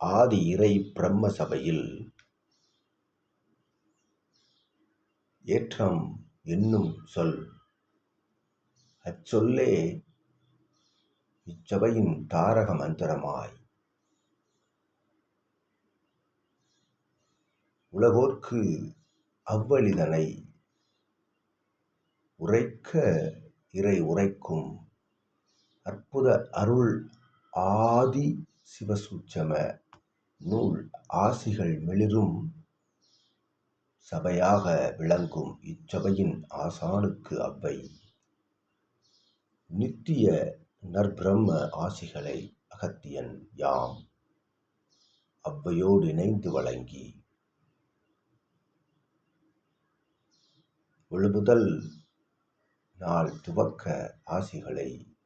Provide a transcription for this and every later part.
ஆதி இறை பிரம்ம சபையில் ஏற்றம் என்னும் சொல். அச்சொல்லே இச்சபையின் தாரக மந்திரமாய். உலகோர்க்கு அவ்வழிதனை உரைக்க இறை உரைக்கும் அற்புத அருள் ஆதி சிவசூட்சம நூல் ஆசிகள் மிளிரும் சபையாக விளங்கும் இச்சபையின் ஆசானுக்கு அவ்வை. நித்திய நற்பிரம்ம ஆசிகளை அகத்தியன் யாம். அவ்வையோடு இணைந்து வழங்கி எழுபுதல் நாள் துவக்க ஆசிகளை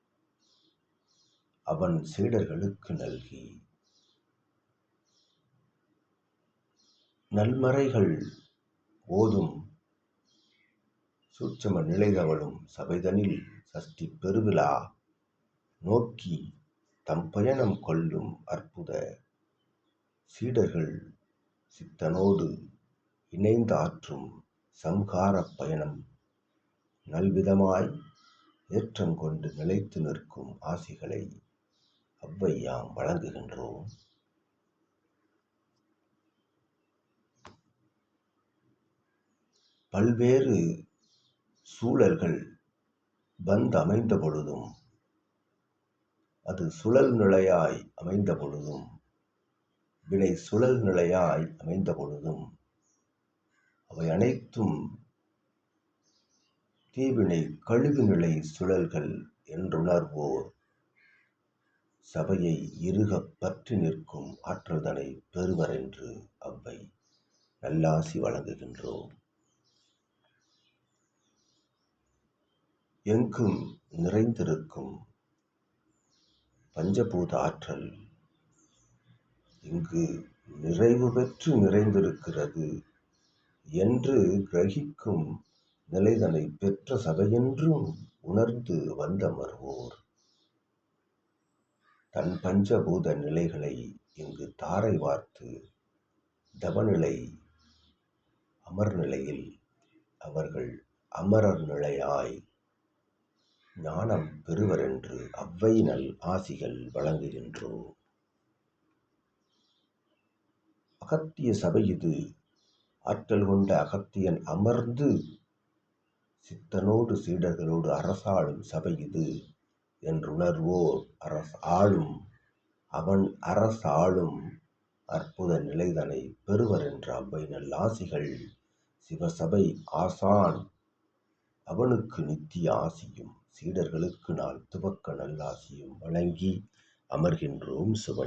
அவன் சீடர்களுக்கு நல்கி நல்மறைகள் ஓதும் சூட்சம நிலைதவளும் சபைதனில் சஷ்டி பெருவிழா. நோக்கி தம் பயணம் கொள்ளும் அற்புத சீடர்கள் சித்தனோடு இணைந்தாற்றும் சம்ஹாரப் பயணம். நல்விதமாய் ஏற்றங்கொண்டு நிலைத்து நிற்கும் ஆசிகளை அவ்வையாம் வழங்குகின்றோம். பல்வேறு சூழல்கள் வந்தமைந்த பொழுதும் அது சுழல் நிலையாய் அமைந்த பொழுதும் வினை சுழல் நிலையாய் அமைந்த பொழுதும் அவை அனைத்தும் தீவினை கழிவுநிலை சுழல்கள் என்றுணர்வோர். சபையை இறுகப் பற்றி நிற்கும் ஆற்றல்தனை பெறுவர் என்று அவ்வை நல்லாசி வழங்குகின்றோம். எங்கும் நிறைந்திருக்கும் பஞ்சபூத ஆற்றல். இங்கு நிறைவு பெற்று நிறைந்திருக்கிறது என்று கிரகிக்கும் நிலைதனை பெற்ற சபையென்றும் உணர்ந்து வந்தமர்வோர். தன் பஞ்சபூத நிலைகளை இங்கு தாரை வார்த்து தவநிலை அமர்நிலையில் அவர்கள் அமரர் நிலையாய் ஞானம் பெறுவரென்று அவ்வை நல் ஆசிகள் வழங்குகின்றோம் அகத்திய சபை இது. ஆற்றல் கொண்ட அகத்தியன் அமர்ந்து சித்தனோடு சீடர்களோடு அரசாளும் சபை இது என்றுணர்வோர் அரசு ஆளும். அவன் அரசாளும் அற்புத நிலைதனை பெறுவர் என்ற அவ்வை நல்லாசிகள் சிவசபை ஆசான். அவனுக்கு நித்திய ஆசியும். சீடர்களுக்கு நாள் துவக்க நல்லாசியும் வழங்கி அமர்கின்றோம் சுப